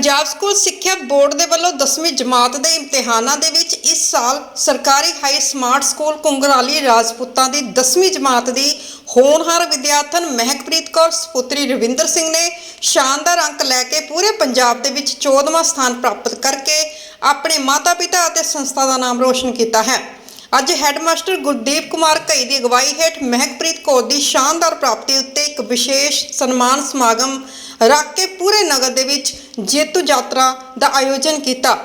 Punjab school ਸਿੱਖਿਆ board ਦੇ ਵੱਲੋਂ 10ਵੀਂ ਜਮਾਤ ਦੇ ਇਮਤਿਹਾਨਾਂ ਦੇ ਵਿੱਚ ਇਸ ਸਾਲ ਸਰਕਾਰੀ high smart school Kungrali Rajputan ਦੀ 10ਵੀਂ ਜਮਾਤ ਦੀ ਹੋਣਹਾਰ ਵਿਦਿਆਰਥਣ ਮਹਿਕਪ੍ਰੀਤ ਕੌਰ, ਸੁਪੁੱਤਰੀ ਰਵਿੰਦਰ ਸਿੰਘ ਨੇ ਸ਼ਾਨਦਾਰ ਅੰਕ ਲੈ ਕੇ ਪੂਰੇ ਪੰਜਾਬ ਦੇ ਵਿੱਚ 14ਵਾਂ ਸਥਾਨ ਪ੍ਰਾਪਤ ਕਰਕੇ ਆਪਣੇ ਮਾਤਾ-ਪਿਤਾ ਅਤੇ ਸੰਸਥਾ ਦਾ ਨਾਮ ਰੋਸ਼ਨ ਕੀਤਾ ਹੈ। ਅੱਜ ਹੈੱਡਮਾਸਟਰ ਗੁਰਦੀਪ ਕੁਮਾਰ ਘਈ ਦੀ ਅਗਵਾਈ ਹੇਠ ਮਹਿਕਪ੍ਰੀਤ ਕੌਰ ਦੀ ਸ਼ਾਨਦਾਰ ਪ੍ਰਾਪਤੀ ਉੱਤੇ ਇੱਕ ਵਿਸ਼ੇਸ਼ ਸਨਮਾਨ ਸਮਾਗਮ ਰੱਖ ਕੇ ਪੂਰੇ ਨਗਰ ਦੇ ਵਿੱਚ ਜੇਤੂ ਯਾਤਰਾ ਦਾ ਆਯੋਜਨ ਕੀਤਾ।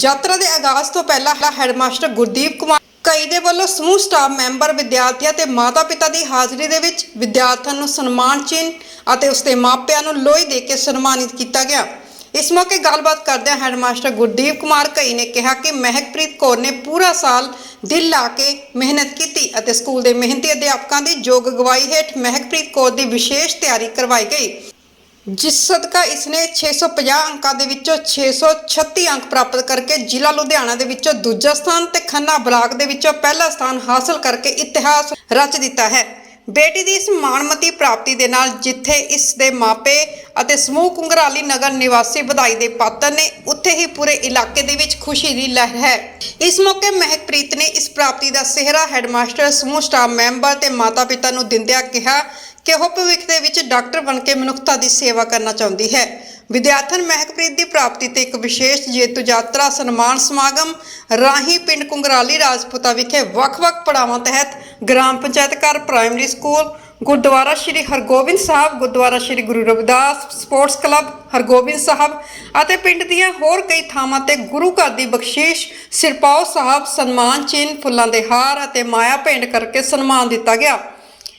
ਯਾਤਰਾ ਦੇ ਆਗਾਜ਼ ਤੋਂ ਪਹਿਲਾਂ ਹੈਡਮਾਸਟਰ ਗੁਰਦੀਪ ਕੁਮਾਰ ਘਈ ਦੇ ਵੱਲੋਂ ਸਮੂਹ ਸਟਾਫ ਮੈਂਬਰ, ਵਿਦਿਆਰਥੀਆਂ ਤੇ ਮਾਤਾ-ਪਿਤਾ ਦੀ ਹਾਜ਼ਰੀ ਦੇ ਵਿੱਚ ਵਿਦਿਆਰਥਣ ਨੂੰ ਸਨਮਾਨ ਚਿੰਨ੍ਹ ਅਤੇ ਉਸਦੇ ਮਾਪਿਆਂ ਨੂੰ ਲੋਹੀ ਦੇ ਕੇ ਸਨਮਾਨਿਤ ਕੀਤਾ ਗਿਆ। ਇਸ ਮੌਕੇ ਗੱਲਬਾਤ ਕਰਦਿਆਂ ਹੈਡਮਾਸਟਰ ਗੁਰਦੀਪ ਕੁਮਾਰ ਘਈ ਨੇ ਕਿਹਾ ਕਿ ਮਹਿਕਪ੍ਰੀਤ ਕੌਰ ਨੇ ਪੂਰਾ ਸਾਲ ਦਿਲ ਲਾ ਕੇ ਮਿਹਨਤ ਕੀਤੀ ਅਤੇ ਸਕੂਲ ਦੇ ਮਿਹਨਤੀ ਅਧਿਆਪਕਾਂ ਦੀ ਯੋਗ ਅਗਵਾਈ ਹੇਠ ਮਹਿਕਪ੍ਰੀਤ ਕੌਰ ਦੀ ਵਿਸ਼ੇਸ਼ ਤਿਆਰੀ ਕਰਵਾਈ ਗਈ, ਜਿਸ ਸਦਕਾ ਇਸਨੇ 650 ਅੰਕਾਂ ਦੇ ਵਿੱਚੋਂ 636 ਅੰਕ ਪ੍ਰਾਪਤ ਕਰਕੇ ਜ਼ਿਲ੍ਹਾ ਲੁਧਿਆਣਾ ਦੇ ਵਿੱਚੋਂ ਦੂਜਾ ਸਥਾਨ ਤੇ ਖੰਨਾ ਬਲਾਕ ਦੇ ਵਿੱਚੋਂ ਪਹਿਲਾ ਸਥਾਨ ਹਾਸਲ ਕਰਕੇ ਇਤਿਹਾਸ ਰਚ ਦਿੱਤਾ ਹੈ। ਬੇਟੀ ਦੀ ਇਸ ਮਾਣਮਤੀ ਪ੍ਰਾਪਤੀ ਦੇ ਨਾਲ ਜਿੱਥੇ ਇਸ ਦੇ ਮਾਪੇ ਅਤੇ ਸਮੂਹ ਕੁੰਗਰਾਲੀ ਨਗਰ ਨਿਵਾਸੀ ਵਧਾਈ ਦੇ ਪਾਤਰ ਨੇ, ਉੱਥੇ ਹੀ ਪੂਰੇ ਇਲਾਕੇ ਦੇ ਵਿੱਚ ਖੁਸ਼ੀ ਦੀ ਲਹਿਰ ਹੈ। ਇਸ ਮੌਕੇ ਮਹਿਕਪ੍ਰੀਤ ਨੇ ਇਸ ਪ੍ਰਾਪਤੀ ਦਾ ਸਿਹਰਾ ਹੈੱਡਮਾਸਟਰ, ਸਮੂਹ ਸਟਾਫ ਮੈਂਬਰ ਤੇ ਮਾਤਾ-ਪਿਤਾ ਨੂੰ ਦਿੰਦਿਆਂ ਕਿਹਾ ਕਿ ਉਹ ਭਵਿੱਖ ਦੇ ਵਿੱਚ ਡਾਕਟਰ ਬਣ ਕੇ ਮਨੁੱਖਤਾ ਦੀ ਸੇਵਾ ਕਰਨਾ ਚਾਹੁੰਦੀ ਹੈ। ਵਿਦਿਆਰਥਣ ਮਹਿਕਪ੍ਰੀਤ ਦੀ ਪ੍ਰਾਪਤੀ ਤੇ ਇੱਕ ਵਿਸ਼ੇਸ਼ ਜੇਤੂ ਯਾਤਰਾ, ਸਨਮਾਨ ਸਮਾਗਮ ਰਾਹੀਂ ਪਿੰਡ ਕੁੰਗਰਾਲੀ ਰਾਜਪੂਤਾ ਵਿਖੇ ਵੱਖ-ਵੱਖ ਪੜਾਵਾਂ ਤਹਿਤ ਗ੍ਰਾਮ ਪੰਚਾਇਤ ਘਰ primary school, Gurdwara Shri Hargobind Sahib, Gurdwara Shri Guru Ravidas sports club, Hargobind Sahib ਅਤੇ ਪਿੰਡ ਦੀਆਂ ਹੋਰ ਕਈ ਥਾਵਾਂ ਤੇ ਗੁਰੂ ਘਰ ਦੀ ਬਖਸ਼ੀਸ਼, ਸਿਰਪਾਓ ਸਾਹਿਬ, ਸਨਮਾਨ ਚਿੰਨ੍ਹ, ਫੁੱਲਾਂ ਦੇ ਹਾਰ ਅਤੇ ਮਾਇਆ ਭੇਂਟ ਕਰਕੇ ਸਨਮਾਨ ਦਿੱਤਾ ਗਿਆ।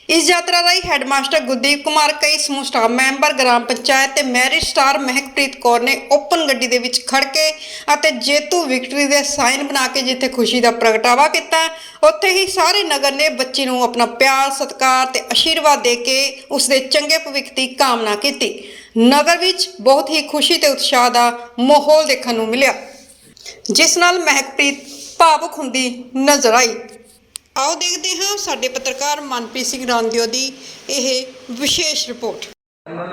ਇਸ ਯਾਤਰਾ ਰਾਹੀਂ ਹੈੱਡਮਾਸਟਰ ਗੁਰਦੀਪ ਕੁਮਾਰ ਕਈ ਸਮੂਹ ਸਟਾਫ ਮੈਂਬਰ, ਗ੍ਰਾਮ ਪੰਚਾਇਤ ਤੇ ਮੈਰਿਟ ਸਟਾਰ ਮਹਿਕਪ੍ਰੀਤ ਕੌਰ ਨੇ ਓਪਨ ਗੱਡੀ ਦੇ ਵਿੱਚ ਖੜ ਕੇ ਅਤੇ ਜੇਤੂ ਵਿਕਟਰੀ ਦੇ ਸਾਈਨ ਬਣਾ ਕੇ ਜਿੱਥੇ ਖੁਸ਼ੀ ਦਾ ਪ੍ਰਗਟਾਵਾ ਕੀਤਾ, ਉੱਥੇ ਹੀ ਸਾਰੇ ਨਗਰ ਨੇ ਬੱਚੀ ਨੂੰ ਆਪਣਾ ਪਿਆਰ, ਸਤਿਕਾਰ ਤੇ ਅਸ਼ੀਰਵਾਦ ਦੇ ਕੇ ਉਸ ਦੇ ਚੰਗੇ ਭਵਿੱਖ ਦੀ ਕਾਮਨਾ ਕੀਤੀ। ਨਗਰ ਵਿੱਚ ਬਹੁਤ ਹੀ ਖੁਸ਼ੀ ਤੇ ਉਤਸ਼ਾਹ ਦਾ ਮਾਹੌਲ ਦੇਖਣ ਨੂੰ ਮਿਲਿਆ, ਜਿਸ ਨਾਲ ਮਹਿਕਪ੍ਰੀਤ ਭਾਵੁਕ ਹੁੰਦੀ ਨਜ਼ਰ ਆਈ। ਆਓ ਦੇਖਦੇ ਹਾਂ ਸਾਡੇ ਪੱਤਰਕਾਰ ਮਨਪ੍ਰੀਤ ਸਿੰਘ ਰਾਂਦਿਓ ਦੀ ਇਹ ਵਿਸ਼ੇਸ਼ ਰਿਪੋਰਟ।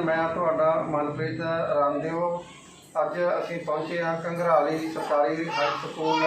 ਮੈਂ ਤੁਹਾਡਾ ਮਨਪ੍ਰੀਤ ਰਾਮਦੇਵ ਅੱਜ ਅਸੀਂ ਪਹੁੰਚੇ ਹਾਂ ਕੰਗਰਾਲੀ ਸਰਕਾਰੀ ਹਾਈ ਸਕੂਲ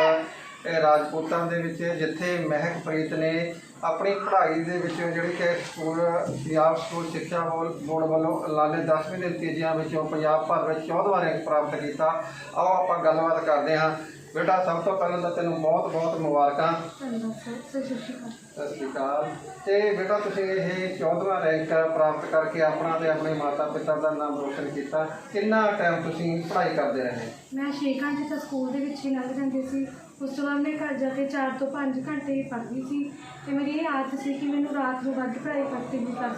ਰਾਜਪੂਤਾਂ ਦੇ ਵਿੱਚ, ਜਿੱਥੇ ਮਹਿਕਪ੍ਰੀਤ ਨੇ ਆਪਣੀ ਪੜ੍ਹਾਈ ਦੇ ਵਿੱਚ ਜਿਹੜੀ ਕਿ ਸਕੂਲ ਪੰਜਾਬ ਸਕੂਲ ਸਿੱਖਿਆ ਬੋਲ- ਬੋਰਡ ਵੱਲੋਂ ਲਾਲੇ 10ਵੀਂ ਦੇ ਨਤੀਜਿਆਂ ਵਿੱਚੋਂ ਪੰਜਾਬ ਭਰ ਵਿੱਚ 14ਵਾਂ ਰੈਂਕ ਪ੍ਰਾਪਤ ਕੀਤਾ। ਆਓ ਆਪਾਂ ਗੱਲਬਾਤ ਕਰਦੇ ਹਾਂ। ਬੇਟਾ ਸਭ ਤੋਂ ਪਹਿਲਾਂ ਤਾਂ ਤੈਨੂੰ ਬਹੁਤ ਬਹੁਤ ਮੁਬਾਰਕਾਂ। ਸਤਿ ਸ਼੍ਰੀ ਅਕਾਲ। ਸਤਿ ਸ਼੍ਰੀ ਅਕਾਲ। ਤੇ ਬੇਟਾ ਤੁਸੀਂ ਇਹ 14ਵਾਂ ਰੈਂਕ ਪ੍ਰਾਪਤ ਕਰਕੇ ਆਪਣਾ ਤੇ ਆਪਣੇ ਮਾਤਾ ਪਿਤਾ ਦਾ ਨਾਮ ਰੋਸ਼ਨ ਕੀਤਾ। ਕਿੰਨਾ ਟਾਈਮ ਤੁਸੀਂ ਪੜ੍ਹਾਈ ਕਰਦੇ ਰਹੇ? ਮੈਂ 6 ਘੰਟੇ ਤਾਂ ਸਕੂਲ ਦੇ ਵਿੱਚ ਹੀ ਲੰਘ ਜਾਂਦੇ ਸੀ। ਉਸ ਤੋਂ ਬਾਅਦ ਮੈਂ ਘਰ ਜਾ ਕੇ 4 ਤੋਂ 5 ਘੰਟੇ ਪੜ੍ਹਦੀ ਸੀ। ਤੇ ਮੇਰੀ ਇਹ ਆਦਤ ਸੀ ਕਿ ਮੈਨੂੰ ਰਾਤ ਨੂੰ ਵੱਧ ਪੜ੍ਹਾਈ ਕਰਤੀ ਵੀ ਕਰ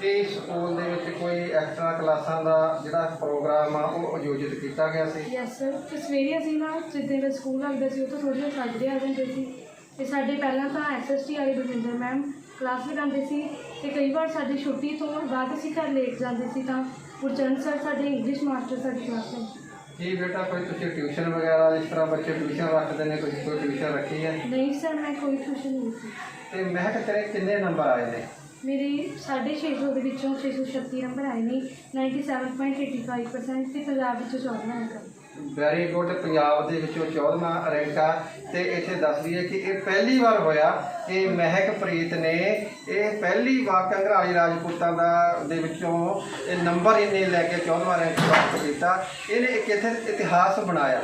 ਕੀ ਸਕੂਲ ਦੇ ਵਿੱਚ ਕੋਈ ਐਕਸਟਰਾ ਕਲਾਸਾਂ ਦਾ ਜਿਹੜਾ ਪ੍ਰੋਗਰਾਮ ਆ ਉਹ ਆਯੋਜਿਤ ਕੀਤਾ ਗਿਆ ਸੀ? ਯੈਸ ਸਰ ਤੇ ਸਵੇਰੇ ਅਸੀਂ ਨਾ ਜਿੱਦਾਂ ਦਾ ਸਕੂਲ ਲੱਗਦਾ ਸੀ ਉਹ ਤੋਂ ਥੋੜ੍ਹੀ ਜਿਹੀ ਆ ਜਾਂਦੇ ਸੀ। ਤੇ ਸਾਡੇ ਪਹਿਲਾਂ ਤਾਂ ਐਸਐਸਟੀ ਵਾਲੀ ਬਲਵਿੰਦਰ ਮੈਮ ਕਲਾਸ ਲਗਾਉਂਦੇ ਸੀ ਤੇ ਕਈ ਵਾਰ ਸਾਡੀ ਛੁੱਟੀ ਤੋਂ ਬਾਅਦ ਅਸੀਂ ਘਰ ਲੇਟ ਜਾਂਦੇ ਸੀ ਤਾਂ ਗੁਰਚਰਨ ਸਰ ਸਾਡੇ ਇੰਗਲਿਸ਼ ਮਾਸਟਰ ਸਾਡੀ ਕਲਾਸ ਵਿੱਚ ਕੀ ਬੇਟਾ ਕੋਈ ਤੁਸੀਂ ਟਿਊਸ਼ਨ ਵਗੈਰਾ ਜਿਸ ਤਰ੍ਹਾਂ ਬੱਚੇ ਟਿਊਸ਼ਨ ਰੱਖਦੇ ਨੇ ਕੋਈ ਟਿਊਸ਼ਨ ਰੱਖੀ ਹੈ? ਨਹੀਂ ਸਰ ਮੈਂ ਕੋਈ ਟਿਊਸ਼ਨ ਨਹੀਂ ਸੀ ਤੇ ਮਹਿਕ ਤੇਰੇ ਕਿੰਨੇ ਨੰਬਰ ਆਏ ਨੇ? ਮੇਰੇ 650 ਦੇ ਵਿੱਚੋਂ 636 ਨੰਬਰ ਆਏ ਨੇ 97.85% ਤੇ ਪੰਜਾਬ ਵਿੱਚੋਂ 14 ਅੰਕ ਵੈਰੀ ਗੁੱਡ ਪੰਜਾਬ ਦੇ ਵਿੱਚੋਂ 14ਵਾਂ ਰੈਂਕ ਆ। ਤੇ ਇੱਥੇ ਦੱਸ ਦਈਏ ਕਿ ਇਹ ਪਹਿਲੀ ਵਾਰ ਹੋਇਆ ਕਿ ਮਹਿਕਪ੍ਰੀਤ ਨੇ ਇਹ ਪਹਿਲੀ ਵਾਰ ਕੰਗਰਾਲੀ ਰਾਜਪੂਤਾਂ ਦਾ ਦੇ ਵਿੱਚੋਂ ਇਹ ਨੰਬਰ ਇਹਨੇ ਲੈ ਕੇ 14ਵਾਂ ਰੈਂਕ ਪ੍ਰਾਪਤ ਕੀਤਾ। ਇਹਨੇ ਇੱਕ ਇੱਥੇ ਇਤਿਹਾਸ ਬਣਾਇਆ।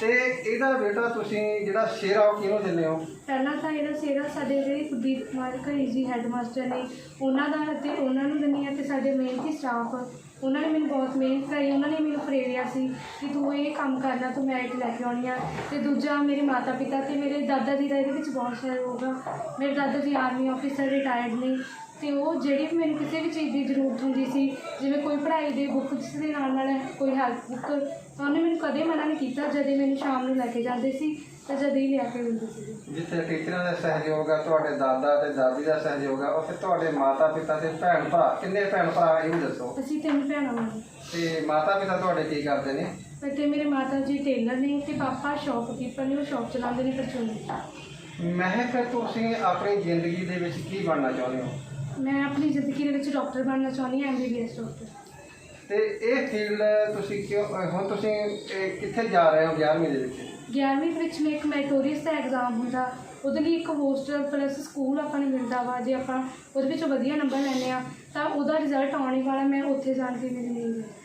ਤੇ ਇਹਦਾ ਬੇਟਾ ਤੁਸੀਂ ਜਿਹੜਾ ਸ਼ੇਰਾ ਉਹ ਕਿਹਨੂੰ ਦਿੰਦੇ ਹੋ? ਪਹਿਲਾਂ ਤਾਂ ਇਹਦਾ ਸੇਰਾ ਸਾਡੇ ਜਿਹੜੇ ਕੁਲਦੀਪ ਕੁਮਾਰ ਘਈ ਜੀ ਹੈੱਡਮਾਸਟਰ ਨੇ, ਉਹਨਾਂ ਦਾ ਅਤੇ ਉਹਨਾਂ ਨੂੰ ਦਿੰਦੀ ਹਾਂ ਤੇ ਸਾਡੇ ਮਿਹਨਤੀ ਸਟਾਫ ਉਹਨਾਂ ਨੇ ਮੈਨੂੰ ਬਹੁਤ ਮਿਹਨਤ ਕਰਾਈ, ਉਹਨਾਂ ਨੇ ਮੈਨੂੰ ਪ੍ਰੇਰਿਆ ਸੀ ਕਿ ਤੂੰ ਇਹ ਕੰਮ ਕਰਨਾ ਤੂੰ ਮੈਰਿਟ ਲੈ ਕੇ ਆਉਣੀ ਆ। ਤੇ ਦੂਜਾ ਮੇਰੇ ਮਾਤਾ ਪਿਤਾ ਤੇ ਮੇਰੇ ਦਾਦਾ ਜੀ ਦਾ ਇਹਦੇ ਵਿੱਚ ਬਹੁਤ ਸਹਿਯੋਗ ਆ। ਮੇਰੇ ਦਾਦਾ ਜੀ ਆਰਮੀ ਆਫੀਸਰ ਰਿਟਾਇਰਡ ਨੇ ਤੇ ਉਹ ਜਿਹੜੀ ਵੀ ਮੈਨੂੰ ਕਿਸੇ ਵੀ ਚੀਜ਼ ਦੀ ਜ਼ਰੂਰਤ ਹੁੰਦੀ ਸੀ, ਜਿਵੇਂ ਕੋਈ ਪੜ੍ਹਾਈ ਦੇ ਬੁੱਕ ਜਿਸ ਦੇ ਨਾਲ ਨਾਲ ਕੋਈ ਹੈਲਪ ਬੁੱਕ ਤਾਂ ਉਹਨੇ ਮੈਨੂੰ ਕਦੇ ਮਨਾ ਨਹੀਂ ਕੀਤਾ, ਜਦੋਂ ਮੈਨੂੰ ਸ਼ਾਮ ਨੂੰ ਲੈ ਕੇ ਜਾਂਦੇ ਸੀ। ਤੇ ਜਦੇ ਹੀ ਲਿਆ ਕੇ ਦਿੰਦੇ ਸੀ ਜਿੱਥੇ ਟੀਚਰਾਂ ਦਾ ਸਹਿਯੋਗ ਆ ਤੁਹਾਡੇ ਦਾਦਾ ਤੇ ਦਾਦੀ ਦਾ ਸਹਿਯੋਗ ਆ ਉੱਥੇ ਤੁਹਾਡੇ ਮਾਤਾ ਪਿਤਾ ਤੇ ਭੈਣ ਭਰਾ ਕਿੰਨੇ ਭੈਣ ਭਰਾ ਇਹ ਵੀ ਦੱਸੋ? ਅਸੀਂ ਤਿੰਨ ਭੈਣਾਂ ਹਾਂ ਤੇ ਮਾਤਾ ਪਿਤਾ ਤੁਹਾਡੇ ਕੀ ਕਰਦੇ ਨੇ? ਅਤੇ ਮੇਰੇ ਮਾਤਾ ਜੀ ਟੇਲਰ ਨੇ ਤੇ ਪਾਪਾ ਸ਼ੌਪਕੀਪਰ ਨੇ ਉਹ ਸ਼ੌਪ ਚਲਾਉਂਦੇ ਨੇ ਪਰਚੂਨ ਮਹਿਕ ਤੁਸੀਂ ਆਪਣੀ ਜ਼ਿੰਦਗੀ ਦੇ ਵਿੱਚ ਕੀ ਬਣਨਾ ਚਾਹੁੰਦੇ ਹੋ? ਮੈਂ ਆਪਣੀ ਜ਼ਿੰਦਗੀ ਦੇ ਵਿੱਚ ਡਾਕਟਰ ਬਣਨਾ ਚਾਹੁੰਦੀ ਹਾਂ ਐਮਬੀਬੀਐਸ ਡਾਕਟਰ ਤੇ ਇਹ ਫੀਲਡ ਤੁਸੀਂ ਕਿਉਂ ਹੁਣ ਤੁਸੀਂ ਕਿੱਥੇ ਜਾ ਰਹੇ ਹੋ 11ਵੀਂ ਦੇ ਵਿੱਚ? 11ਵੀਂ ਵਿੱਚ ਮੈਂ ਇੱਕ ਮੈਟੋਰੀਅਸ ਦਾ ਐਗਜ਼ਾਮ ਹੁੰਦਾ, ਉਹਦੇ ਲਈ ਇੱਕ ਹੋਸਟਲ ਪਲੱਸ ਸਕੂਲ ਆਪਾਂ ਨੂੰ ਮਿਲਦਾ ਵਾ, ਜੇ ਆਪਾਂ ਉਹਦੇ ਵਿੱਚ ਵਧੀਆ ਨੰਬਰ ਲੈਂਦੇ ਆ ਤਾਂ ਉਹਦਾ ਰਿਜ਼ਲਟ ਆਉਣ ਹੀ ਵਾਲਾ, ਮੈਂ ਉੱਥੇ ਜਾਣ ਕੇ ਮੇਰੀ ਨੀਂਦ ਹੈ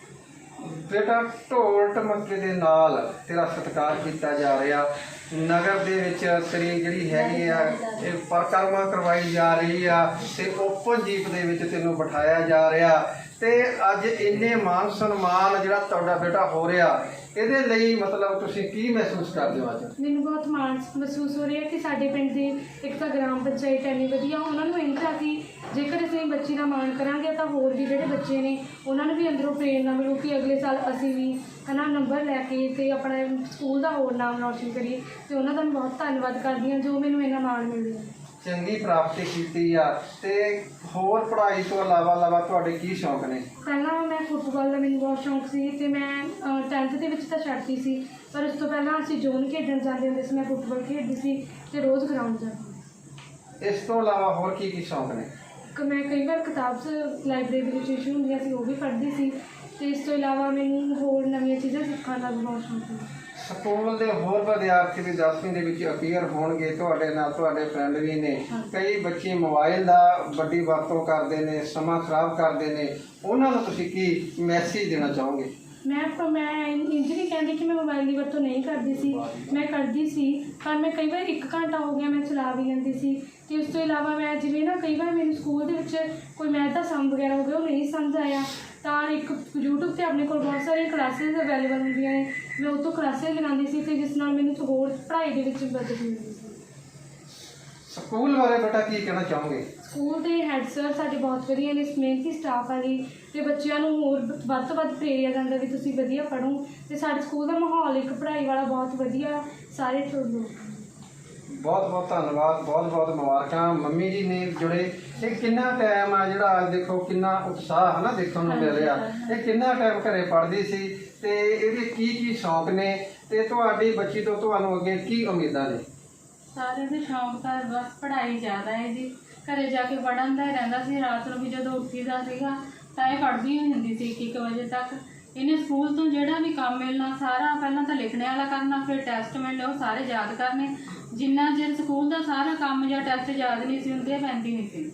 ਬੇਟਾ, ਢੋਲ ਢਮੱਕੇ ਦੇ ਨਾਲ ਤੇਰਾ ਸਤਿਕਾਰ ਕੀਤਾ ਜਾ ਰਿਹਾ। ਨਗਰ ਦੇ ਵਿੱਚ ਤੇਰੀ ਜਿਹੜੀ ਹੈਗੀ ਆ, ਇਹ ਪਰਕਰਮਾ ਕਰਵਾਈ ਜਾ ਰਹੀ ਆ ਤੇ ਓਪਨ ਜੀਪ ਦੇ ਵਿੱਚ ਤੈਨੂੰ ਬਿਠਾਇਆ ਜਾ ਰਿਹਾ। ਤੇ ਅੱਜ ਇੰਨੇ ਮਾਨ ਸਨਮਾਨ ਜਿਹੜਾ ਤੁਹਾਡਾ ਬੇਟਾ ਹੋ ਰਿਹਾ, ਇਹਦੇ ਲਈ ਮਤਲਬ ਤੁਸੀਂ ਕੀ ਮਹਿਸੂਸ ਕਰਦੇ ਹੋ ਅੱਜ? ਮੈਨੂੰ ਬਹੁਤ ਮਾਣ ਮਹਿਸੂਸ ਹੋ ਰਿਹਾ ਕਿ ਸਾਡੇ ਪਿੰਡ ਦੀ ਇੱਕ ਤਾਂ ਗ੍ਰਾਮ ਪੰਚਾਇਤ ਇੰਨੀ ਵਧੀਆ, ਉਹਨਾਂ ਨੂੰ ਇੰਝ ਸੀ ਜੇਕਰ ਅਸੀਂ ਬੱਚੀ ਦਾ ਮਾਣ ਕਰਾਂਗੇ ਤਾਂ ਹੋਰ ਵੀ ਜਿਹੜੇ ਬੱਚੇ ਨੇ, ਉਹਨਾਂ ਨੂੰ ਵੀ ਅੰਦਰੋਂ ਪ੍ਰੇਰਨਾ ਮਿਲੂ ਕਿ ਅਗਲੇ ਸਾਲ ਅਸੀਂ ਵੀ ਹਨਾ ਨੰਬਰ ਲੈ ਕੇ ਤੇ ਆਪਣੇ ਸਕੂਲ ਦਾ ਹੋਰ ਨਾਮ ਰੌਸ਼ਨ ਕਰੀਏ। ਤੇ ਉਹਨਾਂ ਦਾ ਮੈਂ ਬਹੁਤ ਧੰਨਵਾਦ ਕਰਦੀ ਹਾਂ ਜੋ ਮੈਨੂੰ ਇੰਨਾ ਮਾਣ ਮਿਲ ਚੰਗੀ ਪ੍ਰਾਪਤੀ ਕੀਤੀ ਆ ਤੇ ਹੋਰ ਪੜ੍ਹਾਈ ਤੋਂ ਇਲਾਵਾ ਇਲਾਵਾ ਤੁਹਾਡੇ ਕੀ ਸ਼ੌਂਕ ਨੇ? ਪਹਿਲਾਂ ਮੈਂ ਫੁੱਟਬਾਲ ਦਾ ਮੈਨੂੰ ਬਹੁਤ ਸ਼ੌਂਕ ਸੀ ਤੇ ਮੈਂ 10th ਦੇ ਵਿੱਚ ਤਾਂ ਛੱਡਤੀ ਸੀ ਪਰ ਉਸ ਤੋਂ ਪਹਿਲਾਂ ਅਸੀਂ ਜ਼ੋਨ ਖੇਡਣ ਜਾਂਦੇ ਹੁੰਦੇ ਸੀ ਮੈਂ ਫੁੱਟਬਾਲ ਖੇਡਦੀ ਸੀ ਤੇ ਰੋਜ਼ ਗਰਾਊਂਡ ਜਾਂਦੀ ਇਸ ਤੋਂ ਇਲਾਵਾ ਹੋਰ ਕੀ ਕੀ ਸ਼ੌਂਕ ਨੇ? ਕਿ ਮੈਂ ਕਈ ਵਾਰ ਕਿਤਾਬ ਲਾਇਬ੍ਰੇਰੀ ਵਿੱਚ ਇਸ਼ੂ ਹੁੰਦੀਆਂ ਸੀ ਉਹ ਵੀ ਪੜ੍ਹਦੀ ਸੀ ਤੇ ਇਸ ਤੋਂ ਇਲਾਵਾ ਮੈਨੂੰ ਹੋਰ ਨਵੀਆਂ ਚੀਜ਼ਾਂ ਸਿੱਖਣ ਦਾ ਵੀ ਬਹੁਤ ਸ਼ੌਂਕ ਹੈ। ਸਕੂਲ ਦੇ ਹੋਰ ਵਿਦਿਆਰਥੀ ਵੀ 10ਵੀਂ ਦੇ ਵਿੱਚ ਅਪੀਅਰ ਹੋਣਗੇ ਤੁਹਾਡੇ ਨਾਲ ਤੁਹਾਡੇ ਫਰੈਂਡ ਵੀ ਨੇ। ਕਈ ਬੱਚੇ ਮੋਬਾਈਲ ਦਾ ਵੱਡੀ ਵਰਤੋਂ ਕਰਦੇ ਨੇ ਸਮਾਂ ਖਰਾਬ ਕਰਦੇ ਨੇ। ਉਹਨਾਂ ਨੂੰ ਤੁਸੀਂ ਕੀ ਮੈਸੇਜ ਦੇਣਾ ਚਾਹੋਗੇ? ਮੈਂ ਪਰ ਮੈਂ ਨਹੀਂ ਕਹਿੰਦੀ ਕਿ ਮੈਂ ਮੋਬਾਈਲ ਦੀ ਵਰਤੋਂ ਨਹੀਂ ਕਰਦੀ ਸੀ। ਮੈਂ ਕਰਦੀ ਸੀ ਪਰ ਮੈਂ ਕਈ ਵਾਰ 1 ਘੰਟਾ ਹੋ ਗਿਆ ਮੈਂ ਚਲਾ ਵੀ ਲੈਂਦੀ ਸੀ। ਤੇ ਉਸ ਤੋਂ ਇਲਾਵਾ ਮੈਂ ਜਿਵੇਂ ਨਾ ਕਈ ਵਾਰ ਮੈਨੂੰ ਸਕੂਲ ਦੇ ਵਿੱਚ ਕੋਈ ਮੈਥ ਦਾ ਸਮ ਵਗੈਰਾ ਹੋ ਗਿਆ ਉਹ ਨਹੀਂ ਸਮਝ ਆਇਆ। ਤਾਂ ਇੱਕ YouTube ਤੇ ਆਪਣੇ ਕੋਲ ਬਹੁਤ ਸਾਰੀਆਂ ਕਲਾਸਿਸ ਅਵੇਲੇਬਲ ਹੁੰਦੀਆਂ ਨੇ। ਮੈਂ ਉਹ ਤੋਂ ਕਲਾਸਿਸ ਲਗਾਉਂਦੀ ਸੀ ਤੇ ਜਿਸ ਨਾਲ ਮੈਨੂੰ ਹੋਰ ਪੜ੍ਹਾਈ ਦੇ ਵਿੱਚ ਮਦਦ ਮਿਲਦੀ ਸੀ। ਸਕੂਲ ਬਾਰੇ ਬੇਟਾ ਕੀ ਕਹਿਣਾ ਚਾਹੋਗੇ? ਸਕੂਲ ਦੇ ਹੈਡ ਸਰ ਸਾਡੇ ਬਹੁਤ ਵਧੀਆ ਨੇ ਮਿਹਨਤੀ ਸਟਾਫ ਆ ਜੀ। ਤੇ ਬੱਚਿਆਂ ਨੂੰ ਹੋਰ ਵੱਧ ਤੋਂ ਵੱਧ ਪ੍ਰੇਰਿਆ ਜਾਂਦਾ ਵੀ ਤੁਸੀਂ ਵਧੀਆ ਪੜ੍ਹੋ। ਤੇ ਸਾਡੇ ਸਕੂਲ ਦਾ ਮਾਹੌਲ ਇੱਕ ਪੜ੍ਹਾਈ ਵਾਲਾ ਬਹੁਤ ਵਧੀਆ ਸਾਰੇ ਲੋਕ। ਬਹੁਤ ਬਹੁਤ ਧੰਨਵਾਦ ਬਹੁਤ ਬਹੁਤ ਮੁਬਾਰਕਾਂ। ਮੰਮੀ ਜੀ ਨੇ ਜੁੜੇ ਇਹ ਕਿੰਨਾ ਟਾਈਮ ਆ ਜਿਹੜਾ ਅੱਜ ਦੇਖੋ ਕਿੰਨਾ ਉਤਸ਼ਾਹ ਹੈ ਨਾ ਦੇਖਣ ਨੂੰ ਮਿਲ ਰਿਹਾ। ਇਹ ਕਿੰਨਾ ਟਾਈਮ ਘਰੇ ਪੜ੍ਹਦੀ ਸੀ ਤੇ ਇਹਦੇ ਕੀ ਕੀ ਸ਼ੌਂਕ ਨੇ ਤੇ ਤੁਹਾਡੀ ਬੱਚੀ ਤੋਂ ਤੁਹਾਨੂੰ ਅੱਗੇ ਕੀ ਉਮੀਦਾਂ ਨੇ? ਸਾਰੇ ਦੇ ਸ਼ੌਂਕ ਤਾਂ ਬਸ ਪੜ੍ਹਾਈ ਜ਼ਿਆਦਾ ਹੈ ਜੀ। ਘਰੇ ਜਾ ਕੇ ਪੜ੍ਹਨ ਦਾ ਰਹਿੰਦਾ ਸੀ ਰਾਤ ਨੂੰ ਵੀ ਜਦੋਂ ਉੱਠੀਦਾ ਸੀਗਾ ਤਾਂ ਇਹ ਪੜ੍ਹਦੀ ਹੀ ਹੁੰਦੀ ਸੀ 1 ਵਜੇ ਤੱਕ। ਇਹਨੇ ਸਕੂਲ ਤੋਂ ਜਿਹੜਾ ਵੀ ਕੰਮ ਮਿਲਣਾ ਸਾਰਾ ਪਹਿਲਾਂ ਤਾਂ ਲਿਖਣੇ ਵਾਲਾ ਕਰਨਾ ਫਿਰ ਟੈਸਟ ਮਿਲਣੇ ਉਹ ਸਾਰੇ ਯਾਦ ਕਰਨੇ। ਜਿੰਨਾ ਚਿਰ ਸਕੂਲ ਦਾ ਸਾਰਾ ਕੰਮ ਜਾਂ ਟੈਸਟ ਯਾਦ ਨਹੀਂ ਸੀ ਹੁੰਦੇ ਪੈਂਦੀ ਨਹੀਂ ਸੀ।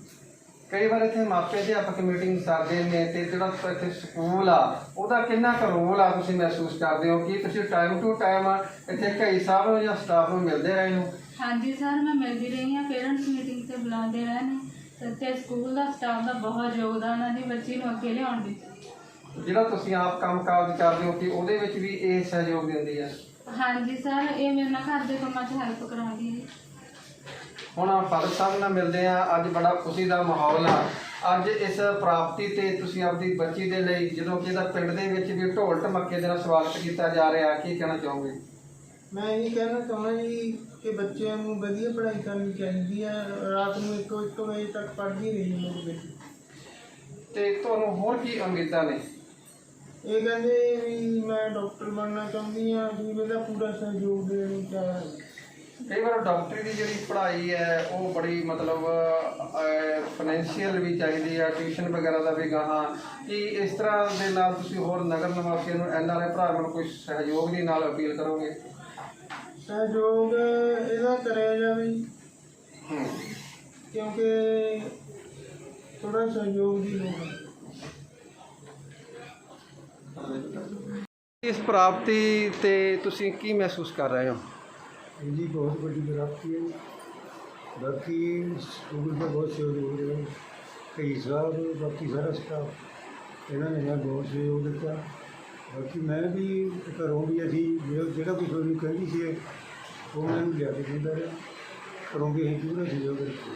ਕਈ ਵਾਰ ਇੱਥੇ ਮਾਪੇ ਅਧਿਆਪਕ ਮੀਟਿੰਗ ਕਰਦੇ ਨੇ ਤੇ ਜਿਹੜਾ ਇੱਥੇ ਸਕੂਲ ਆ ਉਹਦਾ ਕਿੰਨਾ ਕੁ ਰੋਲ ਆ ਤੁਸੀਂ ਮਹਿਸੂਸ ਕਰਦੇ ਹੋ ਕਿ ਤੁਸੀਂ ਟਾਈਮ ਟੂ ਟਾਈਮ ਇੱਥੇ ਕਈ ਸਾਹਿਬ ਨੂੰ ਜਾਂ ਸਟਾਫ ਨੂੰ ਮਿਲਦੇ ਰਹੇ ਹੋ? ਹਾਂਜੀ ਸਰ ਮੈਂ ਮਿਲਦੀ ਰਹੀ ਹਾਂ ਪੇਰੈਂਟਸ ਮੀਟਿੰਗ ਤੇ ਬੁਲਾਉਂਦੇ ਰਹੇ ਨੇ ਤੇ ਸਕੂਲ ਦਾ ਸਟਾਫ ਦਾ ਬਹੁਤ ਯੋਗਦਾਨ ਹੈ ਜੀ ਬੱਚੀ ਨੂੰ ਅੱਗੇ ਲਿਆਉਣ ਵਿੱਚ। ਜਿਹੜਾ ਤੁਸੀਂ ਆਪ ਕੰਮ ਕਾਜ ਕਰਦੇ ਹੋ ਕਿ ਉਹਦੇ ਵਿੱਚ ਵੀ ਇਹ ਸਹਿਯੋਗ ਦਿੰਦੀ ਹੈ? ਹਾਂਜੀ ਸਰ ਇਹ ਮੇਰੇ ਨਾਲ ਘਰ ਦੇ ਕੰਮਾਂ 'ਚ ਹੈਲਪ ਕਰਾਉਂਦੀ ਹੈ। ਹੁਣ ਫਾਦਰ ਸਾਹਿਬ ਨਾਲ ਮਿਲਦੇ ਆ ਅੱਜ ਬੜਾ ਖੁਸ਼ੀ ਦਾ ਮਾਹੌਲ ਆ। ਅੱਜ ਇਸ ਪ੍ਰਾਪਤੀ ਤੇ ਤੁਸੀਂ ਆਪਦੀ ਬੱਚੀ ਦੇ ਲਈ ਜਦੋਂ ਕਿ ਇਹਦਾ ਪਿੰਡ ਦੇ ਵਿੱਚ ਵੀ ਢੋਲ ਢਮੱਕੇ ਦੇ ਨਾਲ ਸਵਾਗਤ ਕੀਤਾ ਜਾ ਰਿਹਾ ਕੀ ਕਹਿਣਾ ਚਾਹੋਗੇ? ਮੈਂ ਇਹ ਕਹਿਣਾ ਚਾਹੁੰਦਾ ਜੀ ਕਿ ਬੱਚਿਆਂ ਨੂੰ ਵਧੀਆ ਪੜ੍ਹਾਈ ਕਰਨੀ ਚਾਹੀਦੀ ਹੈ ਰਾਤ ਨੂੰ 1-1 ਵਜੇ ਤੱਕ ਪੜ੍ਹਦੀ ਰਹੀ ਮੇਰੀ ਬੇਟੀ ਤੇ ਤੁਹਾਨੂੰ ਹੋਰ ਕੀ ਉਮੀਦਾਂ ਨੇ? ਇਹ ਕਹਿੰਦੇ ਵੀ ਮੈਂ ਡਾਕਟਰ ਬਣਨਾ ਚਾਹੁੰਦੀ ਹਾਂ ਵੀ ਮੇਰਾ ਪੂਰਾ ਸਹਿਯੋਗ ਦੇਣ ਚਾਹਾਂ ਕਈ ਵਾਰ ਡਾਕਟਰੀ ਦੀ ਜਿਹੜੀ ਪੜ੍ਹਾਈ ਹੈ ਉਹ ਬੜੀ ਮਤਲਬ ਫਾਈਨੈਂਸ਼ੀਅਲ ਵੀ ਚਾਹੀਦੀ ਆ ਟਿਊਸ਼ਨ ਵਗੈਰਾ ਦਾ ਵੀ ਗਾਹਾਂ। ਕਿ ਇਸ ਤਰ੍ਹਾਂ ਦੇ ਨਾਲ ਤੁਸੀਂ ਹੋਰ ਨਗਰ ਨਿਵਾਸੀਆਂ ਨੂੰ ਐਨਆਰਆਈ ਭਰਾਵਾਂ ਨੂੰ ਕੋਈ ਸਹਿਯੋਗ ਦੀ ਨਾਲ ਅਪੀਲ ਕਰੋਗੇ? ਸਹਿਯੋਗ ਇਹਦਾ ਕਰਿਆ ਜਾਵੇ। ਕਿਉਂਕਿ ਥੋੜਾ ਸਹਿਯੋਗ ਦੀ ਲੋੜ ਹੈ। ਇਸ ਪ੍ਰਾਪਤੀ ਤੇ ਤੁਸੀਂ ਕੀ ਮਹਿਸੂਸ ਕਰ ਰਹੇ ਹੋ? ਜੀ ਬਹੁਤ ਵੱਡੀ ਪ੍ਰਾਪਤੀ ਹੈ ਬਾਕੀ ਸਕੂਲ ਦਾ ਬਹੁਤ ਸਹਿਯੋਗ ਰਿਹਾ ਰਹੇ ਕਈ ਸਾਹਿਬ ਬਾਕੀ ਸਾਰਾ ਸਟਾਫ ਇਹਨਾਂ ਨੇ ਮੈਨੂੰ ਬਹੁਤ ਸਹਿਯੋਗ ਦਿੱਤਾ। ਬਾਕੀ ਮੈਂ ਵੀ ਘਰੋਂ ਵੀ ਅਸੀਂ ਜਿਹੜਾ ਕੁਝ ਮੈਨੂੰ ਕਹਿੰਦੀ ਸੀ ਉਹ ਮੈਨੂੰ ਲਿਆ ਕੇ ਦਿੰਦਾ ਰਿਹਾ। ਕਰੋਂਗੇ ਵੀ ਅਸੀਂ ਪੂਰਾ ਸਹਿਯੋਗ ਦਿੱਤਾ।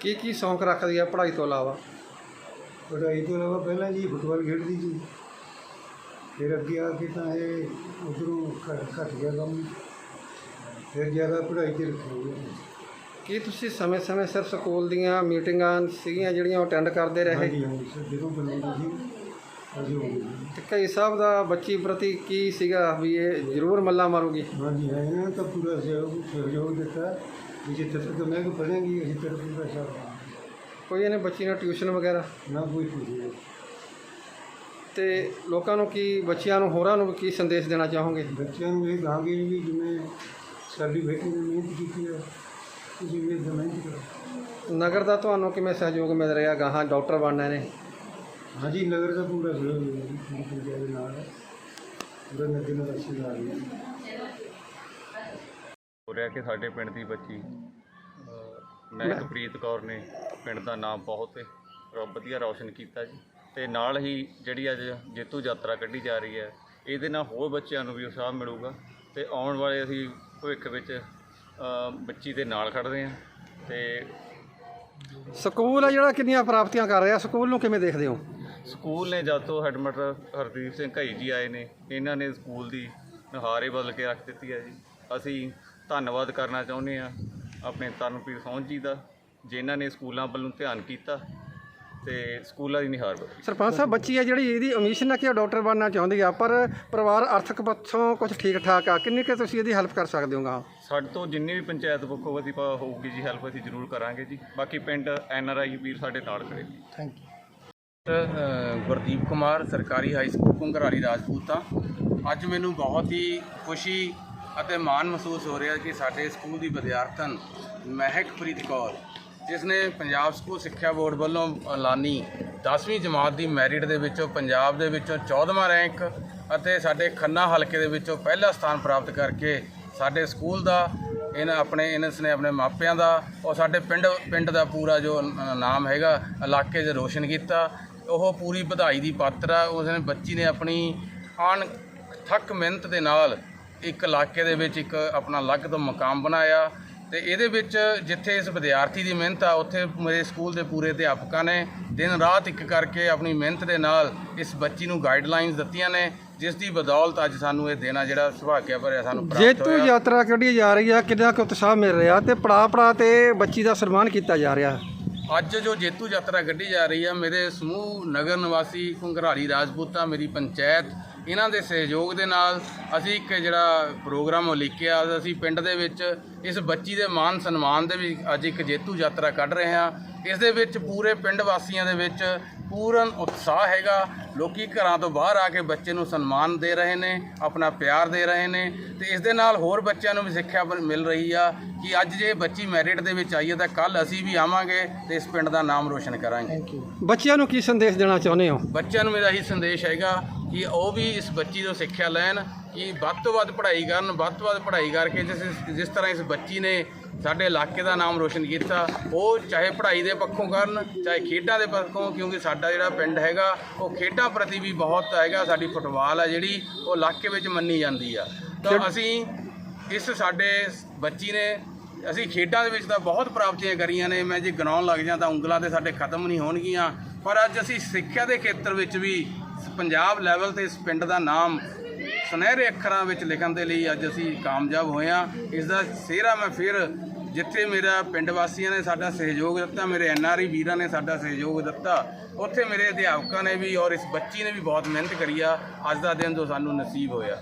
ਕੀ ਕੀ ਸ਼ੌਂਕ ਰੱਖਦੀ ਹੈ ਪੜ੍ਹਾਈ ਤੋਂ ਇਲਾਵਾ? ਪੜ੍ਹਾਈ ਤੋਂ ਇਲਾਵਾ ਪਹਿਲਾਂ ਜੀ ਫੁੱਟਬਾਲ ਖੇਡਦੀ ਸੀ। ਫਿਰ ਅੱਗੇ ਆ ਕੇ ਤਾਂ ਇਹ ਉਧਰੋਂ ਘੱਟ ਗਿਆ ਕੰਮ। ਫਿਰ ਜ਼ਿਆਦਾ ਪੜ੍ਹਾਈ 'ਚ ਰੱਖੀ ਕੀ ਤੁਸੀਂ ਸਮੇਂ-ਸਮੇਂ ਸਿਰ ਸਕੂਲ ਦੀਆਂ ਮੀਟਿੰਗਾਂ ਸੀਗੀਆਂ ਜਿਹੜੀਆਂ ਉਹ ਅਟੈਂਡ ਕਰਦੇ ਰਹੇ? ਹਾਂਜੀ ਹਾਂਜੀ ਸਰ ਜਦੋਂ ਬਣਾਉਂਦੇ ਸੀ ਅਸੀਂ ਹੋ ਗਏ ਤੇ ਕਈ ਸਾਹਿਬ ਦਾ ਬੱਚੀ ਪ੍ਰਤੀ ਕੀ ਸੀਗਾ ਵੀ ਇਹ ਜ਼ਰੂਰ ਮੱਲਾ ਮਾਰੂਗੀ? ਹਾਂਜੀ ਹਾਂ ਇਹਨਾਂ ਤਾਂ ਪੂਰਾ ਸਹਿਯੋਗ ਸਹਿਯੋਗ ਦਿੱਤਾ ਵੀ ਜਿੱਥੇ ਤੱਕ ਮੈਂ ਕਿ ਪੜ੍ਹਾਂਗੀ ਅਸੀਂ ਤੇਰਾ ਪੂਰਾ ਸਾਥ ਕੋਈ ਇਹਨੇ ਬੱਚੀ ਨੂੰ ਟਿਊਸ਼ਨ ਵਗੈਰਾ? ਨਾ ਕੋਈ ਪੁੱਛੇ ਤੇ ਲੋਕਾਂ ਨੂੰ ਕੀ ਬੱਚਿਆਂ ਨੂੰ ਹੋਰਾਂ ਨੂੰ ਕੀ ਸੰਦੇਸ਼ ਦੇਣਾ ਚਾਹੋਗੇ? ਬੱਚਿਆਂ ਨੂੰ ਇਹ ਕਹਾਂਗੇ ਵੀ ਜਿਵੇਂ ਸਾਡੀ ਬੇਟੀ ਨੇ ਮਿਹਨਤ ਕੀਤੀ ਹੈ ਤੁਸੀਂ ਵੀ ਇੱਦਾਂ ਮਿਹਨਤ ਕਰੋ। ਨਗਰ ਦਾ ਤੁਹਾਨੂੰ ਕਿਵੇਂ ਸਹਿਯੋਗ ਮਿਲ ਰਿਹਾ? ਗਾਹਾਂ ਡਾਕਟਰ ਬਣਨਾ ਨੇ। ਹਾਂਜੀ ਨਗਰ ਦਾ ਪੂਰਾ ਸਹਿਯੋਗ ਹੈ ਜੀ ਪੂਰੀ ਪੰਚਾਇਤ ਦੇ ਨਾਲ। ਪੂਰਾ ਨਗਰ ਦਾ ਰਿਸ਼ਤੇਦਾਰ ਹੈ ਹੋ ਰਿਹਾ ਕਿ ਸਾਡੇ ਪਿੰਡ ਦੀ ਬੱਚੀ ਅਹ, ਮਹਿਕਪ੍ਰੀਤ ਕੌਰ ਨੇ ਪਿੰਡ ਦਾ ਨਾਮ ਬਹੁਤ ਵਧੀਆ ਰੌਸ਼ਨ ਕੀਤਾ ਜੀ। ਤੇ ਨਾਲ ਹੀ ਜਿਹੜੀ ਅੱਜ ਜੇਤੂ ਯਾਤਰਾ ਕੱਢੀ ਜਾ ਰਹੀ ਹੈ ਇਹਦੇ ਨਾਲ ਹੋਰ ਬੱਚਿਆਂ ਨੂੰ ਵੀ ਉਤਸ਼ਾਹ ਮਿਲੂਗਾ ਤੇ ਆਉਣ ਵਾਲੇ ਅਸੀਂ ਭਵਿੱਖ ਵਿੱਚ ਬੱਚੀ ਦੇ ਨਾਲ ਖੜਦੇ ਹਾਂ ਤੇ ਸਕੂਲ ਆ ਜਿਹੜਾ ਕਿੰਨੀਆਂ ਪ੍ਰਾਪਤੀਆਂ ਕਰ ਰਿਹਾ? ਸਕੂਲ ਨੂੰ ਕਿਵੇਂ ਦੇਖਦੇ ਹੋ? ਸਕੂਲ ਨੇ ਜਦ ਤੋਂ ਹੈਡਮਾਸਟਰ ਹਰਦੀਪ ਸਿੰਘ ਘਈ ਜੀ ਆਏ ਨੇ ਇਹਨਾਂ ਨੇ ਸਕੂਲ ਦੀ ਨੁਹਾਰੇ ਬਦਲ ਕੇ ਰੱਖ ਦਿੱਤੀ ਹੈ ਜੀ। ਅਸੀਂ ਧੰਨਵਾਦ ਕਰਨਾ ਚਾਹੁੰਦੇ ਹਾਂ ਆਪਣੇ ਤਰਨਪ੍ਰੀਤ ਸੌਂਝ ਜੀ ਦਾ ਜਿਨ੍ਹਾਂ ਨੇ ਸਕੂਲਾਂ ਵੱਲੋਂ ਧਿਆਨ ਕੀਤਾ ਤੇ ਸਕੂਲਾਂ ਦੀ ਨਿਹਾਰ ਬਦਲੀ ਸਰਪੰਚ ਸਾਹਿਬ ਬੱਚੀ ਹੈ ਜਿਹੜੀ ਇਹਦੀ ਅਮੀਸ਼ਨ ਹੈ ਕਿ ਉਹ ਡਾਕਟਰ ਬਣਨਾ ਚਾਹੁੰਦੀ ਆ? ਪਰ ਪਰਿਵਾਰ ਆਰਥਿਕ ਪੱਖੋਂ ਕੁਝ ਠੀਕ ਠਾਕ ਆ। ਕਿੰਨੀ ਕਿ ਤੁਸੀਂ ਇਹਦੀ ਹੈਲਪ ਕਰ ਸਕਦੇ ਹੋਗਾ? ਸਾਡੇ ਤੋਂ ਜਿੰਨੀ ਵੀ ਪੰਚਾਇਤ ਪੱਖੋਂ ਅਸੀਂ ਪਾ- ਹੋਊਗੀ ਜੀ ਹੈਲਪ ਅਸੀਂ ਜ਼ਰੂਰ ਕਰਾਂਗੇ ਜੀ। ਬਾਕੀ ਪਿੰਡ ਐਨ ਆਰ ਆਈ ਵੀਰ ਸਾਡੇ ਨਾਲ ਖੜੇ ਨੇ। ਅ, ਗੁਰਦੀਪ ਕੁਮਾਰ ਸਰਕਾਰੀ ਹਾਈ ਸਕੂਲ ਘੁੰਗਰਾਲੀ ਰਾਜਪੂਤਾਂ ਅੱਜ ਮੈਨੂੰ ਬਹੁਤ ਹੀ ਖੁਸ਼ੀ ਅਤੇ ਮਾਣ ਮਹਿਸੂਸ ਹੋ ਰਿਹਾ ਕਿ ਸਾਡੇ ਸਕੂਲ ਦੀ ਵਿਦਿਆਰਥਣ ਮਹਿਕਪ੍ਰੀਤ ਕੌਰ ਜਿਸ ਨੇ ਪੰਜਾਬ ਸਕੂਲ ਸਿੱਖਿਆ ਬੋਰਡ ਵੱਲੋਂ ਐਲਾਨੀ 10ਵੀਂ ਜਮਾਤ ਦੀ ਮੈਰਿਟ ਦੇ ਵਿੱਚੋਂ ਪੰਜਾਬ ਦੇ ਵਿੱਚੋਂ 14ਵਾਂ ਰੈਂਕ ਅਤੇ ਸਾਡੇ ਖੰਨਾ ਹਲਕੇ ਦੇ ਵਿੱਚੋਂ ਪਹਿਲਾ ਸਥਾਨ ਪ੍ਰਾਪਤ ਕਰਕੇ ਸਾਡੇ ਸਕੂਲ ਦਾ ਇਹਨਾਂ ਆਪਣੇ ਇਹਨਾਂ ਨੇ ਆਪਣੇ ਮਾਪਿਆਂ ਦਾ ਔਰ ਸਾਡੇ ਪਿੰਡ ਪਿੰਡ ਦਾ ਪੂਰਾ ਜੋ ਨਾਮ ਹੈਗਾ, ਇਲਾਕੇ 'ਚ ਰੋਸ਼ਨ ਕੀਤਾ। ਉਹ ਪੂਰੀ ਵਧਾਈ ਦੀ ਪਾਤਰ ਆ। ਉਸਨੇ ਬੱਚੀ ਨੇ ਆਪਣੀ ਆਣ ਥੱਕ ਮਿਹਨਤ ਦੇ ਨਾਲ ਇੱਕ ਇਲਾਕੇ ਦੇ ਵਿੱਚ ਇੱਕ ਆਪਣਾ ਅਲੱਗ ਤੋਂ ਮਕਾਮ ਬਣਾਇਆ। ਤੇ ਇਹਦੇ ਵਿੱਚ ਜਿੱਥੇ ਇਸ ਵਿਦਿਆਰਥੀ ਦੀ ਮਿਹਨਤ ਆ ਉੱਥੇ ਮੇਰੇ ਸਕੂਲ ਦੇ ਪੂਰੇ ਅਧਿਆਪਕਾਂ ਨੇ ਦਿਨ ਰਾਤ ਇੱਕ ਕਰਕੇ ਆਪਣੀ ਮਿਹਨਤ ਦੇ ਨਾਲ ਇਸ ਬੱਚੀ ਨੂੰ ਗਾਈਡਲਾਈਨਸ ਦਿੱਤੀਆਂ ਨੇ ਜਿਸ ਦੀ ਬਦੌਲਤ ਅੱਜ ਸਾਨੂੰ ਇਹ ਦੇਣਾ ਜਿਹੜਾ ਸੁਭਾਗਿਆ ਭਰਿਆ ਸਾਨੂੰ ਪ੍ਰਾਪਤ ਜੇਤੂ ਹੋਇਆ। ਯਾਤਰਾ ਕੱਢੀ ਜਾ ਰਹੀ ਆ ਕਿੰਨਾ ਕੁ ਉਤਸ਼ਾਹ ਮਿਲ ਰਿਹਾ ਤੇ ਪੜਾ ਪੜਾ ਤੇ ਬੱਚੀ ਦਾ ਸਨਮਾਨ ਕੀਤਾ ਜਾ ਰਿਹਾ? ਅੱਜ ਜੋ ਜੇਤੂ ਯਾਤਰਾ ਕੱਢੀ ਜਾ ਰਹੀ ਹੈ ਮੇਰੇ ਸਮੂਹ ਨਗਰ ਨਿਵਾਸੀ ਘੁੰਗਰਾਲੀ ਰਾਜਪੂਤਾਂ ਮੇਰੀ ਪੰਚਾਇਤ ਇਹਨਾਂ ਦੇ ਸਹਿਯੋਗ ਦੇ ਨਾਲ ਅਸੀਂ ਇੱਕ ਜਿਹੜਾ ਪ੍ਰੋਗਰਾਮ ਉਲੀਕਿਆ ਅਸੀਂ ਪਿੰਡ ਦੇ ਵਿੱਚ ਇਸ ਬੱਚੀ ਦੇ ਮਾਨ ਸਨਮਾਨ ਦੇ ਵੀ ਅੱਜ ਇੱਕ ਜੇਤੂ ਯਾਤਰਾ ਕੱਢ ਰਹੇ ਹਾਂ। ਇਸ ਦੇ ਵਿੱਚ ਪੂਰੇ ਪਿੰਡ ਵਾਸੀਆਂ ਦੇ ਵਿੱਚ ਪੂਰਨ ਉਤਸ਼ਾਹ ਹੈਗਾ। ਲੋਕੀ ਘਰਾਂ ਤੋਂ ਬਾਹਰ ਆ ਕੇ ਬੱਚੇ ਨੂੰ ਸਨਮਾਨ ਦੇ ਰਹੇ ਨੇ ਆਪਣਾ ਪਿਆਰ ਦੇ ਰਹੇ ਨੇ ਤੇ ਇਸ ਦੇ ਨਾਲ ਹੋਰ ਬੱਚਿਆਂ ਨੂੰ ਵੀ ਸਿੱਖਿਆ ਮਿਲ ਰਹੀ ਆ ਕਿ ਅੱਜ ਜੇ ਬੱਚੀ ਮੈਰਿਟ ਦੇ ਵਿੱਚ ਆਈ ਹੈ ਤਾਂ ਕੱਲ ਅਸੀਂ ਵੀ ਆਵਾਂਗੇ ਤੇ ਇਸ ਪਿੰਡ ਦਾ ਨਾਮ ਰੋਸ਼ਨ ਕਰਾਂਗੇ। ਬੱਚਿਆਂ ਨੂੰ ਕੀ ਸੰਦੇਸ਼ ਦੇਣਾ ਚਾਹੁੰਦੇ ਹੋ? ਬੱਚਿਆਂ ਨੂੰ ਮੇਰਾ ਇਹੀ ਸੰਦੇਸ਼ ਹੈਗਾ ਕਿ ਉਹ ਵੀ ਇਸ ਬੱਚੀ ਤੋਂ ਸਿੱਖਿਆ ਲੈਣ ਕਿ ਵੱਧ ਤੋਂ ਵੱਧ ਪੜ੍ਹਾਈ ਕਰਨ ਵੱਧ ਤੋਂ ਵੱਧ ਪੜ੍ਹਾਈ ਕਰਕੇ ਜਿਸ ਜਿਸ ਤਰ੍ਹਾਂ ਇਸ ਬੱਚੀ ਨੇ ਸਾਡੇ ਇਲਾਕੇ ਦਾ ਨਾਮ ਰੋਸ਼ਨ ਕੀਤਾ ਉਹ ਚਾਹੇ ਪੜ੍ਹਾਈ ਦੇ ਪੱਖੋਂ ਕਰਨ ਚਾਹੇ ਖੇਡਾਂ ਦੇ ਪੱਖੋਂ ਕਿਉਂਕਿ ਸਾਡਾ ਜਿਹੜਾ ਪਿੰਡ ਹੈਗਾ ਉਹ ਖੇਡਾਂ ਪ੍ਰਤੀ ਵੀ ਬਹੁਤ ਹੈਗਾ ਸਾਡੀ ਫੁੱਟਬਾਲ ਆ ਜਿਹੜੀ ਉਹ ਇਲਾਕੇ ਵਿੱਚ ਮੰਨੀ ਜਾਂਦੀ ਆ। ਤਾਂ ਅਸੀਂ ਇਸ ਸਾਡੇ ਬੱਚੀ ਨੇ ਅਸੀਂ ਖੇਡਾਂ ਦੇ ਵਿੱਚ ਤਾਂ ਬਹੁਤ ਪ੍ਰਾਪਤੀਆਂ ਕਰੀਆਂ ਨੇ ਮੈਂ ਜੇ ਗਿਣਾਉਣ ਲੱਗ ਜਾਂ ਤਾਂ ਉਂਗਲਾਂ ਤੇ ਸਾਡੇ ਖਤਮ ਨਹੀਂ ਹੋਣਗੀਆਂ ਪਰ ਅੱਜ ਅਸੀਂ ਸਿੱਖਿਆ ਦੇ ਖੇਤਰ ਵਿੱਚ ਵੀ ਪੰਜਾਬ ਲੈਵਲ ਤੇ ਇਸ ਪਿੰਡ ਦਾ ਨਾਮ ਸੁਨਹਿਰੇ ਅੱਖਰਾਂ ਵਿੱਚ ਲਿਖਣ ਦੇ ਲਈ ਅੱਜ ਅਸੀਂ ਕਾਮਯਾਬ ਹੋਏ ਹਾਂ। ਇਸ ਦਾ ਸਿਹਰਾ ਮੈਂ ਫਿਰ ਜਿੱਥੇ ਮੇਰਾ ਪਿੰਡ ਵਾਸੀਆਂ ਨੇ ਸਾਡਾ ਸਹਿਯੋਗ ਦਿੱਤਾ, ਮੇਰੇ ਐਨਆਰਆਈ ਵੀਰਾਂ ਨੇ ਸਾਡਾ ਸਹਿਯੋਗ ਦਿੱਤਾ, ਉੱਥੇ ਮੇਰੇ ਅਧਿਆਪਕਾਂ ਨੇ ਵੀ ਔਰ ਇਸ ਬੱਚੀ ਨੇ ਵੀ ਬਹੁਤ ਮਿਹਨਤ ਕਰੀ ਆ। ਅੱਜ ਦਾ ਦਿਨ ਜੋ ਸਾਨੂੰ ਨਸੀਬ ਹੋਇਆ।